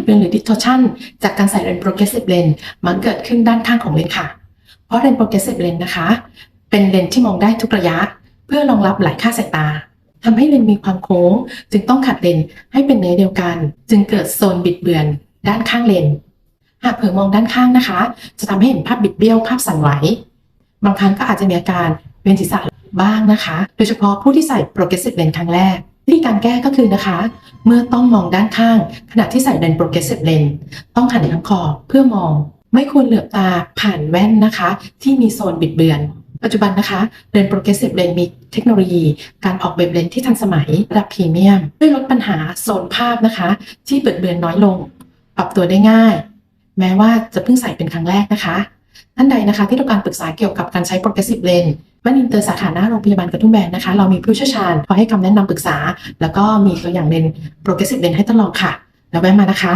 บิดเบือนหรือ distortion จากการใส่เลนส์ progressive lens มันเกิดขึ้นด้านข้างของเลนส์ค่ะ เพราะเลนส์ progressive lens นะคะ เป็นเลนส์ที่มองได้ทุกระยะ เพื่อรองรับหลายค่าสายตาทำให้เลนส์มีความโค้ง จึงต้องขัดเลนส์ให้เป็นเนื้อเดียวกัน จึงเกิดโซนบิดเบือนด้านข้างเลนส์หากเผลอมองด้านข้างนะคะ จะทำให้เห็นภาพบิดเบี้ยวภาพสั่นไหว บางครั้งก็อาจจะมีอาการเวียนศีรษะบ้างนะคะ โดยเฉพาะผู้ที่ใส่ progressive lens ครั้งแรก วิธีการแก้ก็คือนะคะ เมื่อต้องมองด้านข้าง ขณะที่ใส่เลนส์ progressive lens ต้องหันทั้งคอเพื่อมอง ไม่ควรเหลือบตาผ่านแว่นนะคะ ที่มีโซนบิดเบือน ปัจจุบันนะคะเลนส์ progressive lens มีเทคโนโลยี การออกแบบเลนส์ที่ทันสมัยระดับพรีเมียมช่วยลดปัญหาโซนภาพนะคะ ที่บิดเบือนน้อยลง ปรับตัวได้ง่าย แม้ว่าจะเพิ่งใส่เป็นครั้งแรกนะคะท่านใดนะคะที่ต้องการปรึกษาเกี่ยวกับการใช้ progressive lens แว่นอินเตอร์สาขาหน้าโรงพยาบาลกระทุ่มแบนนะคะ เรามีผู้เชี่ยวชาญคอยให้คำแนะนำปรึกษา แล้วก็มีตัวอย่างเลนโปรเกรสซีฟเดนให้ทดลองค่ะ แล้วแวะมานะคะ